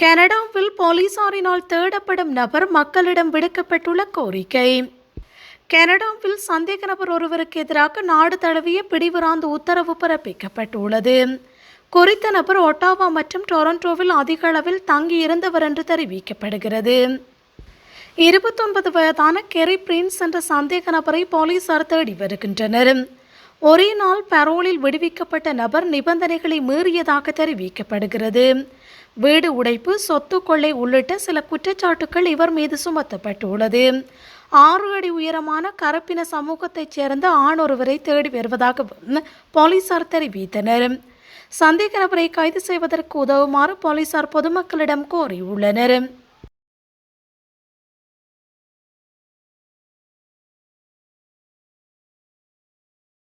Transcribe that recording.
கனடாவில் போலீசாரினால் தேடப்படும் நபர் மக்களிடம் விடுக்கப்பட்டுள்ள கோரிக்கை. கனடாவில் சந்தேக நபர் ஒருவருக்கு எதிராக நாடு தழுவிய பிடிவிராந்து உத்தரவு பிறப்பிக்கப்பட்டுள்ளது. குறித்த நபர் ஒட்டாவா மற்றும் டொரண்டோவில் அதிக அளவில் தங்கியிருந்தவர் என்று தெரிவிக்கப்படுகிறது. இருபத்தொன்பது வயதான கெரி பிரின்ஸ் என்ற சந்தேக நபரை போலீசார் தேடி வருகின்றனர். ஒரே நாள் பரோலில் விடுவிக்கப்பட்ட நபர் நிபந்தனைகளை மீறியதாக தெரிவிக்கப்படுகிறது. வீடு உடைப்பு சொத்து கொள்ளை உள்ளிட்ட சில குற்றச்சாட்டுகள் இவர் மீது சுமத்தப்பட்டுள்ளது. ஆறு அடி உயரமான கருப்பின சமூகத்தைச் சேர்ந்த ஆண் ஒருவரை தேடி வருவதாக போலீசார் தெரிவித்தனர். சந்தேக நபரை கைது செய்வதற்கு உதவுமாறு போலீசார் பொதுமக்களிடம் கோரியுள்ளனர்.